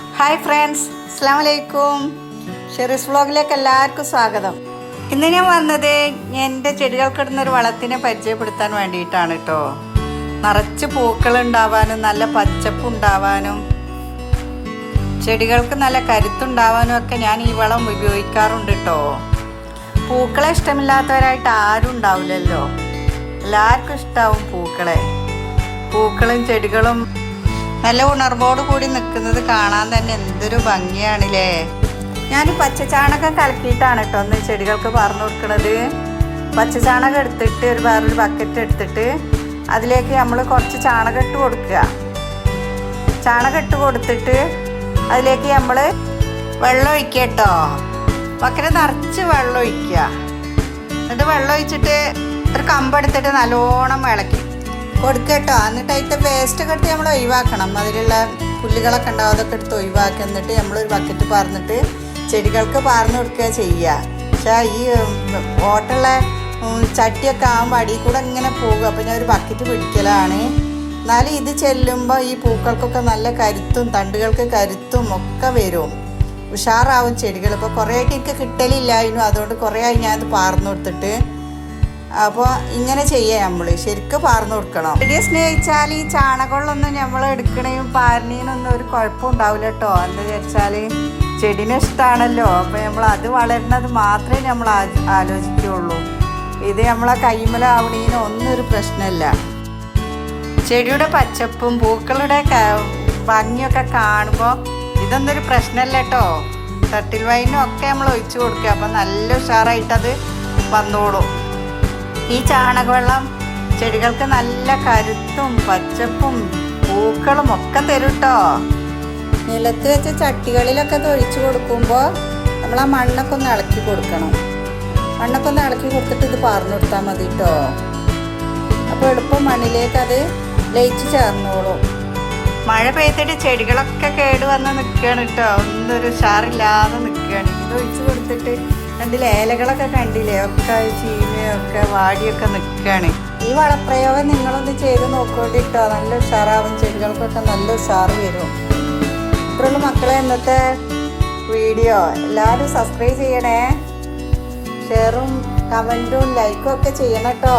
Hi friends അസ്സാം വലൈക്കും Sherry's വ്ളോഗിലേക്ക് എല്ലാവർക്കും സ്വാഗതം. ഇന്ന് ഞാൻ വന്നത് എന്റെ ചെടികൾക്കിടുന്ന ഒരു വളത്തിനെ പരിചയപ്പെടുത്താൻ വേണ്ടിയിട്ടാണ് കേട്ടോ നിറച്ച് പൂക്കൾ ഉണ്ടാവാനും നല്ല പച്ചപ്പ് ഉണ്ടാവാനും ചെടികൾക്ക് നല്ല കരുത്തുണ്ടാവാനും ഒക്കെ ഞാൻ ഈ വളം ഉപയോഗിക്കാറുണ്ട് കേട്ടോ പൂക്കളെ ഇഷ്ടമില്ലാത്തവരായിട്ട് ആരും ഉണ്ടാവില്ലല്ലോ. എല്ലാവർക്കും ഇഷ്ടാവും പൂക്കളെ. പൂക്കളും ചെടികളും നല്ല ഉണർവോട് കൂടി നിൽക്കുന്നത് കാണാൻ തന്നെ എന്തൊരു ഭംഗിയാണില്ലേ. ഞാൻ പച്ചച്ചാണകം കലക്കിയിട്ടാണ് കേട്ടോ ഒന്ന് ചെടികൾക്ക് പറഞ്ഞു കൊടുക്കുന്നത് പച്ചച്ചാണകം എടുത്തിട്ട് ഒരു വേറൊരു ബക്കറ്റ് എടുത്തിട്ട് അതിലേക്ക് നമ്മൾ കുറച്ച് ചാണകം ഇട്ട് കൊടുക്കുക. ചാണകം ഇട്ട് കൊടുത്തിട്ട് അതിലേക്ക് നമ്മൾ വെള്ളം ഒഴിക്കുക കേട്ടോ ബക്കറ്റ് നിറച്ച് വെള്ളം ഒഴിക്കുക. എന്നിട്ട് വെള്ളം ഒഴിച്ചിട്ട് ഒരു കമ്പെടുത്തിട്ട് നല്ലോണം ഇളക്കി കൊടുക്കുക കേട്ടോ എന്നിട്ട് അതിന്റെ വേസ്റ്റ് ഒക്കെ എടുത്ത് നമ്മൾ ഒഴിവാക്കണം. അതിലുള്ള പുല്ലുകളൊക്കെ ഉണ്ടാവും അതൊക്കെ എടുത്ത് ഒഴിവാക്കി. എന്നിട്ട് നമ്മളൊരു ബക്കറ്റ് പാർന്നിട്ട് ചെടികൾക്ക് പാർന്നു കൊടുക്കുക ചെയ്യുക. പക്ഷേ ഈ ഓട്ടുള്ള ചട്ടിയൊക്കെ ആകുമ്പോൾ അടിയിൽ കൂടെ ഇങ്ങനെ പോകും. അപ്പോൾ ഞാൻ ഒരു ബക്കറ്റ് പിടിക്കലാണ്. എന്നാലും ഇത് ചെല്ലുമ്പോൾ ഈ പൂക്കൾക്കൊക്കെ നല്ല കരുത്തും തണ്ടുകൾക്ക് കരുത്തും ഒക്കെ വരും. ഉഷാറാവും ചെടികൾ. ഇപ്പോൾ കുറേ ആയിട്ട് എനിക്ക് കിട്ടലില്ലായിരുന്നു. അതുകൊണ്ട് കുറേ ആയി ഞാനത് പാർന്നു കൊടുത്തിട്ട് അപ്പോൾ ഇങ്ങനെ ചെയ്യാം നമ്മൾ ശരിക്കും പാർന്നു കൊടുക്കണം. ചെടിയെ സ്നേഹിച്ചാൽ ഈ ചാണകമുള്ളൊന്നും നമ്മൾ എടുക്കണേയും പാരണീനൊന്നും ഒരു കുഴപ്പം ഉണ്ടാവില്ല കേട്ടോ എന്താ വിചാരിച്ചാൽ ചെടിനെ ഇഷ്ടമാണല്ലോ അപ്പോൾ നമ്മൾ അത് വളരുന്നത് മാത്രമേ നമ്മൾ ആലോചിക്കുകയുള്ളൂ ഇത് നമ്മളെ കൈമലാവണീന് ഒന്നും ഒരു പ്രശ്നമില്ല ചെടിയുടെ പച്ചപ്പും പൂക്കളുടെ ഭംഗിയൊക്കെ കാണുമ്പോൾ ഇതൊന്നൊരു പ്രശ്നമല്ല കേട്ടോ തട്ടിൽ വൈനും ഒക്കെ നമ്മൾ ഒഴിച്ചു കൊടുക്കുക. അപ്പം നല്ല ഉഷാറായിട്ടത് വന്നോളും. ഈ ചാണകവെള്ളം ചെടികൾക്ക് നല്ല കരുത്തും പച്ചപ്പും പൂക്കളും ഒക്കെ തരും കേട്ടോ നിലത്ത് വെച്ച ചട്ടികളിലൊക്കെ തൊഴിച്ചു കൊടുക്കുമ്പോൾ നമ്മൾ ആ മണ്ണൊക്കെ ഒന്ന് ഇളക്കി കൊടുക്കണം. മണ്ണൊക്കെ ഒന്ന് ഇളക്കി കൊടുത്തിട്ട് ഇത് പാർന്നു കൊടുത്താൽ മതി കേട്ടോ അപ്പോൾ എളുപ്പം മണ്ണിലേക്ക് അത് ലയിച്ച് ചേർന്നോളും. മഴ പെയ്തിട്ട് ചെടികളൊക്കെ കേടുവന്ന് നിൽക്കുകയാണ് കേട്ടോ ഒന്നൊരു ഉഷാറില്ലാതെ നിൽക്കുകയാണ് ഇത് ഒഴിച്ച് കൊടുത്തിട്ട് കണ്ടില്ലേ? ഏലകളൊക്കെ കണ്ടില്ലേ? ഒക്കെ ചീമയൊക്കെ വാടിയൊക്കെ നിൽക്കുകയാണ് ഈ വളപ്രയോഗം നിങ്ങളൊന്ന് ചെയ്ത് നോക്കോണ്ടിട്ടോ. നല്ല ഉഷാറാവും. ചെടികൾക്കൊക്കെ നല്ല ഉഷാറ് വരും. ഇത്രയുള്ള മക്കളെ ഇന്നത്തെ വീഡിയോ. എല്ലാവരും സബ്സ്ക്രൈബ് ചെയ്യണേ. ഷെയറും കമന്റും ലൈക്കും ഒക്കെ ചെയ്യണം കേട്ടോ.